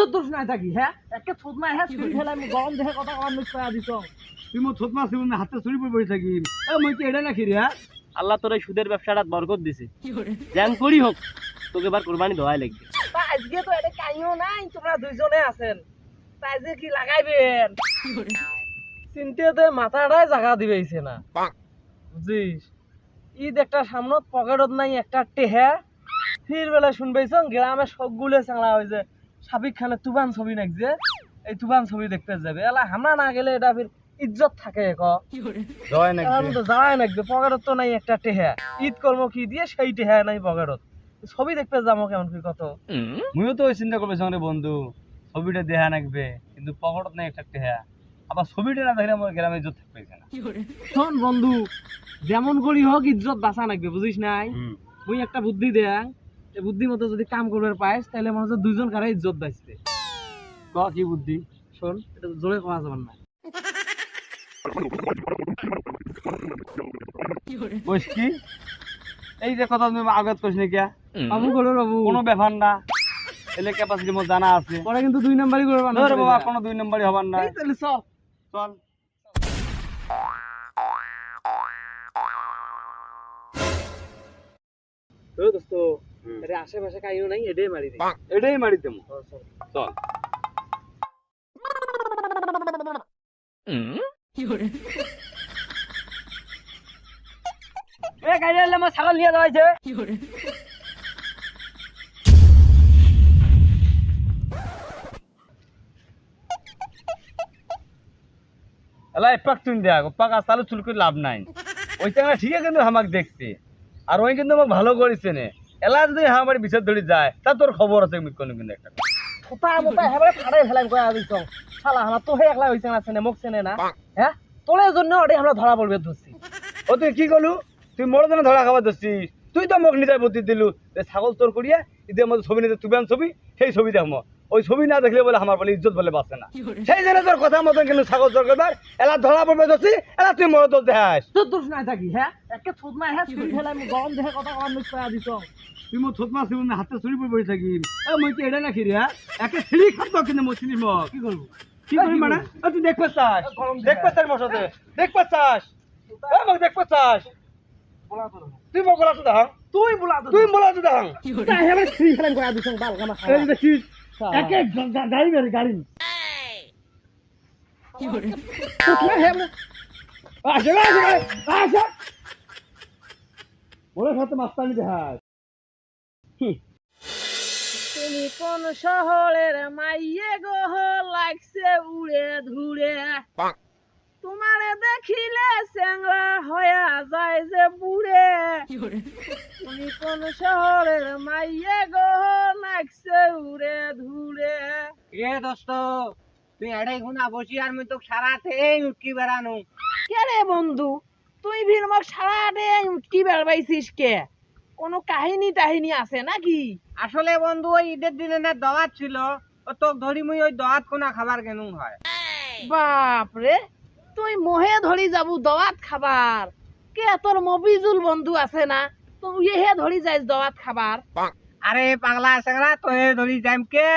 তোর দোষ নাই থাকি হ্যাঁ? একে থোদ নাই হ্যাঁ? ছুরি ফেলাই আমি গরম দেখে কথা কম মিস করা দিছ। তুই মো থোত মাছ না হাতে চুরি পড়ে থাকি। এ মই কি এটা নাকি রে আল্লাহ তোর এই সুদের ব্যবসাটা বরকত দিছে। জ্যাং করি হোক তোকে এবার কোরবানি দেওয়াই লাগবে। আজকে তো এটা কাইও নাই তোমরা দুইজনে আছেন। আজকে কি লাগাইবেন? চিন্তাতে মাথাটাই জায়গা দিবেইছে না। বুঝিস ঈদ একটা সামনত পকেটত নাই একটা টেহা। ফির বেলা শুনবেছ গ্রামে সবগুলো চাংলা হয়েছে সাবিক খানে তুবান ছবি নাকছে এই তুবান ছবি দেখতে যাবে। এলা হামরা না গেলে এটা ফির ইজ্জত থাকে ক। তো যাওয়াই পকেটত তো নাই একটা টেহা। ঈদ কর্ম কি দিয়ে সেই টেহা নাই পকেটত। ছবি দেখতে যাব কেমন কি কত? মুইও তো ওই চিন্তা করবে সঙ্গে বন্ধু ছবিটা দেহা নাকবে কিন্তু পকেটত নাই একটা টেহা। আবার ছবিটা না দেখলে আমার গ্রামে ইজ্জত থাকবে না শোন বন্ধু যেমন করি হোক ইজ্জত বাঁচা লাগবে বুঝিস নাই? মুই একটা বুদ্ধি দেয়া এই যদি কাম করবার পাইস তাহলে মনে হচ্ছে দুইজন কারে ইজ্জত বাঁচবে ক কি বুদ্ধি? শোন এটা জোরে কওয়া যাবে না। কি? এই যে কথা তুমি আগত কইস নাকি বাবু করো বাবু। কোনো ব্যাপার না। এলে ক্যাপাসিটি মোর জানা আছে। পরে কিন্তু দুই নাম্বারই করবা না ধর বাবা কোনো দুই নম্বরই হবার না এই তাহলে চল। চল। ও দোস্ত। আরে আশেপাশে কাইও নাই এটাই মারি এটাই মারি দেবো। চল। এ গাড়ি এলে আমার ছাগল নিয়ে যাওয়া এলা এপাক তুই দেখ ওপাক আসালে চুল করে লাভ নাই। ওই ঠিক আছে কিন্তু আমাকে দেখছে। আর ওই কিন্তু আমাকে ভালো করেছে নে? এলা যদি আমার বিচার ধরে যায় তা তোর খবর আছে আমি কোনো কিন্তু একটা থোতা মোটা হেবারে ফাড়াই ফেলাই কয়া দিছ শালা আমার তো হে একলা হইছে না চেনে মোক চেনে না। হ্যাঁ তোলে জন্য ওটাই আমরা ধরা পড়বে ধরছি ও তুই কি করলু তুই মোর জন্য ধরা খাবার ধরছিস তুই তো মোক নিজের বুদ্ধি দিলু। ছাগল তোর করিয়া ঈদের মধ্যে ছবি নিতে তুই ছবি সেই ছবি দেখব ওই ছবি না দেখলে বলে আমার বলে ইজ্জত বলে বাঁচে না। সেই জন্য তোর কথা মতন কিন্তু ছাগল তোর করবার এলা ধরা পড়বে ধরছি এলা তুই মোর দোষ দেখাস। তোর দোষ নাই থাকি হ্যাঁ? একে থোত নাই হ্যাঁ? ছুরি ফেলাই আমি গরম দেখে কথা কম মিস করা দিছ। তুই মোর থোত মাছ না হাতে চুরি পড়ে বসে থাকি। এ মই কি এটা নাকি রে হ্যাঁ? একে ছিলি খাদ্য কিন্তু মই মোক কি করব? কি করবি মানে? তুই দেখবে চাস। দেখবে চাস সাথে দেখবে চাস। এ মোক দেখবে চাস। তো তুই তো তুই বলা তো তুই বলা তো দেখাং তাই হেবারে ছুরি ফেলাই কয়া দিছ বাল গামা এই দেখিস একে গাড়ি গাড়ি গাড়ি আসে আসে আসে বলে। সাথে মাস্তানি দেখাস তুমি কোন শহরের মাইয়ে গো লাগছে উড়ে ধুড়ে তোমারে দেখিলে চ্যাংরা হয়া যায় যে তুমি কোন শহরের মাইয়ে গো লাগছে উড়ে ধুড়ে। এ দোস্ত তুই এড়াই গুনা বসি আর মুই তোকে সারাতে এই উটকি বেড়ানো। কে রে বন্ধু? তুই ভিড় আমাকে সারা দে উটকি বেড়াইছিস কে? কোনো কাহিনী টাহিনী আছে নাকি? আসলে বন্ধু ওই ঈদের দিনে না দাওয়াত ছিল। ও তোকে ধরি মুই ওই দাওয়াত কোনা খাবার কেন হয়। বাপ রে তুই মোহে ধরি যাবু দওয়াত খাবার। কে তোর মবিজুল বন্ধু আছে না তুই হে ধরি যাইস দওয়াত খাবার। আরে পাগলা সেগরা তো হে ধরি যাইম কে?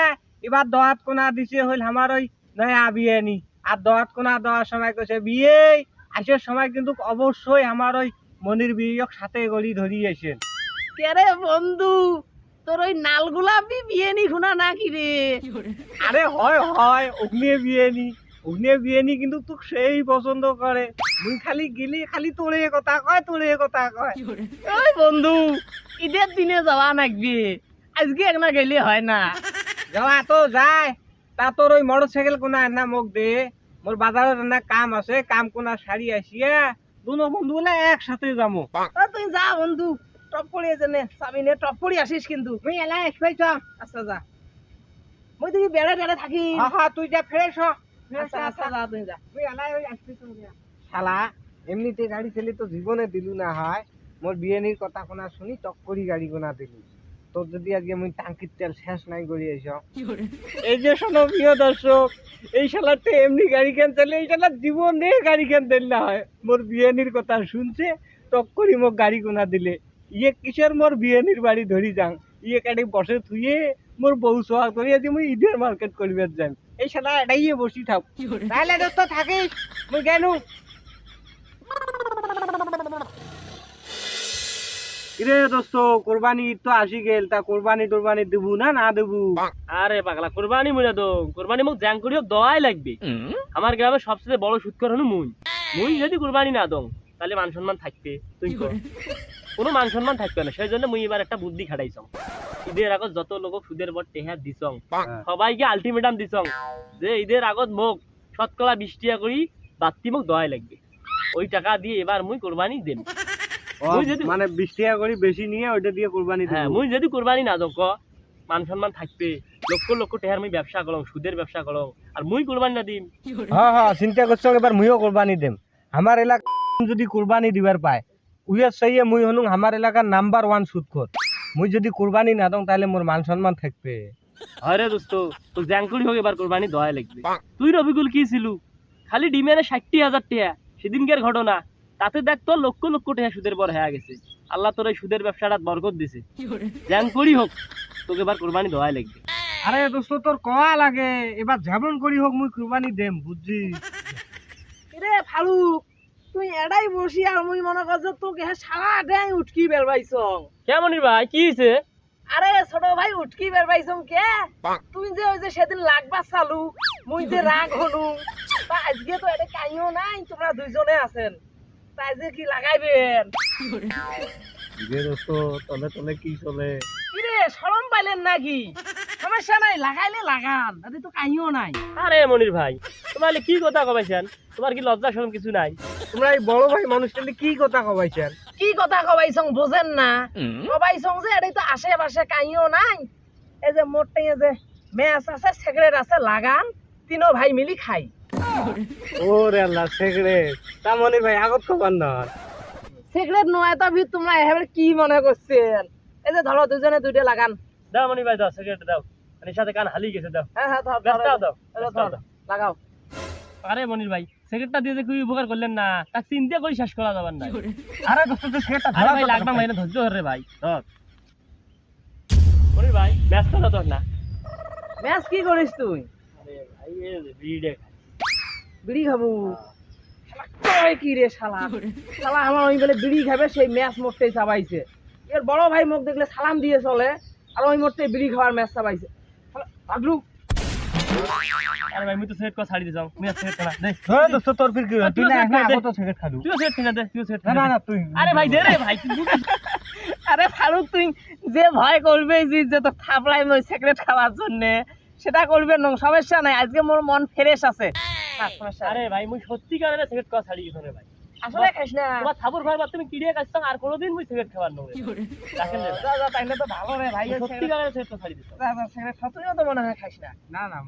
এবার দাওয়াত কোনা দিছে হইল আমার ওই নয়া বিয়ে নি আর দাওয়াত কোনা দেওয়ার সময় কইছে বিয়ে? আসার সময় কিন্তু অবশ্যই আমার ওই মনির বিয়েক সাথে গড়ি ধরি আইছেন কে রে বন্ধু? তোর ওই নাল গোলাপি বিয়ে নি শুনা নাকি রে? আরে হয় হয় অগ্নি বিয়ে নি অগ্নি বিয়ে নি কিন্তু তোক সেই পছন্দ করে। মুই খালি গেলি খালি তোরে কথা কয় তোরে কথা কয়। ওই বন্ধু ঈদের দিনে যাওয়া নাকবি আজকে একনা গেলে হয় না। যাওয়া তো যায়। তা তোর ওই মোটর সাইকেল কোনা না মোক দে। মোর বাজারের না কাম আছে কাম কোনা সারি আসিয়া দুনো বন্ধু বলে একসাথে যাব তুই যা বন্ধু টপ করে জেনে চাবি নে? টপ করে আসিস কিন্তু। তুই এলাই আসবাইছ আচ্ছা যা। মই তুই বেড়ে বেড়ে থাকি হা হা তুই যা ফ্রেশ হ। আচ্ছা আচ্ছা যা তুই যা। তুই এলাই ওই আসবি শালা এমনিতে গাড়ি ছেলে তো জীবনে দিলু না হয়। মোর বিয়েনির কথা কোনা শুনি টক করি গাড়ি কোনা দিলু। তোর যদি আজকে মুই টাঙ্কির তেল শেষ নাই করি এস এই যে শোনো প্রিয় দর্শক এই শালাতে এমনি গাড়ি কেন চলে এই শালা জীবনে গাড়ি কেন দিল না হয়? মোর বিয়েনির কথা শুনছে টক করি মোক গাড়ি কোনা দিলে। ইয়ে কিসের মোর বিয়েনির বাড়ি ধরি যাং? ইয়ে কাটি বসে থুয়ে মোর বউ সোয়া করি আজি মুই ঈদের মার্কেট করিবার যাম এই শালা এটাই বসি থাক। তাহলে দোস্ত থাকিস মুই গেনু। ইরে দোস্ত কোরবানি তো আসি গেল তা কোরবানি টোরবানি দেবু না না দেবু? আরে পাগলা কোরবানি মুই না দো কোরবানি মোক জ্যাং করিও দোয়াই লাগবে। আমার গ্রামে সবচেয়ে বড় সুৎকর হলো মুই। মুই যদি কোরবানি না দং তাহলে মান সম্মান থাকবে তুই কোনো মান সম্মান থাকবে না সেই জন্য মুই এবার একটা বুদ্ধি খাটাইছং। ঈদের আগত যত লোক সুদের বর টেহা দিছং সবাইকে আলটিমেটাম দিছং যে ঈদের আগত মোক শতকরা বিশ করি বাত্তি মোক দোয়াই লাগবে। ওই টাকা দিয়ে এবার মুই কোরবানি দেব মুই যদি মানে বিশ টাকা করে বেশি নিয়ে ওইটা দিয়ে কোরবানি হ্যাঁ মুই যদি কোরবানি না দক মান সম্মান থাকবে। লক্ষ লক্ষ টেহার মুই ব্যবসা করং সুদের ব্যবসা করং আর মুই কোরবানি না দিম। হ্যাঁ হ্যাঁ চিন্তা করছ এবার মুইও কোরবানি দেম। আমার এলাকা যদি কোরবানি দিবার পায় উইয়ার সইয়ে মুই হনুং আমার এলাকার নাম্বার ওয়ান সুদখোর মুই যদি কোরবানি না দং তাহলে মোর মান সম্মান থাকবে। আরে দোস্ত তো জ্যাংকুড়ি হোক এবার কোরবানি দয়া লাগবে। তুই রবিকুল কি ছিলু? খালি ডিমের ষাটটি হাজার টাকা সেদিনকার ঘটনা তাতে দেখ তোর লক্ষ লক্ষ টাকা সুদের পর হয়ে গেছে। আল্লাহ তোর এই সুদের ব্যবসাটা বরকত দিছে। জ্যাংকুড়ি হোক তোকে এবার কোরবানি দয়া লাগবে। আরে দোস্ত তোর কয়া লাগে? এবার যেমন করি হোক মুই কোরবানি দেম বুঝছি রে ফালুক তুই এড়াই বসি আর মুই মনে করছ তোকে সারা ড্যাং উঠকি বেরবাইছ। কেমন ভাই কি হইছে? আরে ছোট ভাই উঠকি বেরবাইছম কে? তুই যে ওই যে সেদিন লাগবা চালু মুই যে রাগ হলু তা আজকে তো এটা কাইও নাই তোমরা দুইজনে আছেন। তা আজকে কি লাগাইবেন? রে দোস্ত তলে তলে কি চলে? কিরে শরম পাইলেন নাকি? সমস্যা নাই লাগাইলে লাগান তাতে তো কাইও নাই। আরে মনির ভাই তোমার কি কথা কবাইছেন? তোমার কি লজ্জা শরম কিছু নাই? তোমরা এই বড় ভাই মানুষটা কি কথা কবাইছেন? কি কথা কবাইছং বোঝেন না। কবাইছং যে এটাই তো আশেপাশে কাইও নাই। এই যে মোটে এই যে ম্যাচ আছে সিগারেট আছে লাগান তিনো ভাই মিলি খাই। ওরে আল্লাহ সিগারেট তা মনির ভাই আগত খবর নয় সিগারেট নয় তো ভিত তোমরা এবারে কি মনে করছেন? এই যে ধরো দুজনে দুইটা লাগান। দাও মনি ভাই দাও সিগারেট দাও। এর সাথে কান হালি গেছে দাও। হ্যাঁ হ্যাঁ দাও দাও দাও দাও লাগাও। আরে মনির ভাই সিগারেটটা দিয়ে যে কি উপকার করলেন না তা চিন্তা করে শেষ করা যাবার না আরে দোস্ত তুই সিগারেটটা আরে ভাই লাগবা ভাই না ধৈর্য ধর রে ভাই ধর। মনির ভাই ম্যাচ কথা তোর না। ম্যাচ কি করিস তুই? আরে ভাই এ বিড়ি বিড়ি খাব। কয় কি রে শালা? শালা আমার ওই বলে বিড়ি খাবে সেই ম্যাচ মোটতেই চাবাইছে। এর বড় ভাই মুখ দেখলে সালাম দিয়ে চলে আর ওই মোটতে বিড়ি খাওয়ার ম্যাচ চাবাইছে। পাগলু। আরে ভাই মুই তো সেট কো ছাড়ি দিছাম মুই সেট না দে হ্যাঁ দোস্ত তোর ফির কি তুই তুইও না সিগারেট এখন দে। আগত সিগারেট খালু। তুইও সেট কিনা দে তুইও সেট না না না তুই আরে ভাই দে রে ভাই আরে ফারুক তুই যে ভয় করবে যে তো থাপলাই মই খাওয়ার জন্য সেটা করবে না সমস্যা নাই আজকে মোর মন ফ্রেশ আছে। আরে ভাই মুই সত্যি কারণে সিগারেট খাওয়া ছাড়ি গেছ ভাই। আসলে খাইস না। তোমার থাবুর ঘর তুমি কিড়িয়ে খাচ্ছ আর কোনোদিন মুই সিগারেট খাবার নই রাখেন রে যা যা তাইলে তো ভালো রে ভাই সত্যি কারণে সিগারেট ছাড়ি দিছ। যা যা সিগারেট খাতুইও তো মনে হয় খাইস না। না না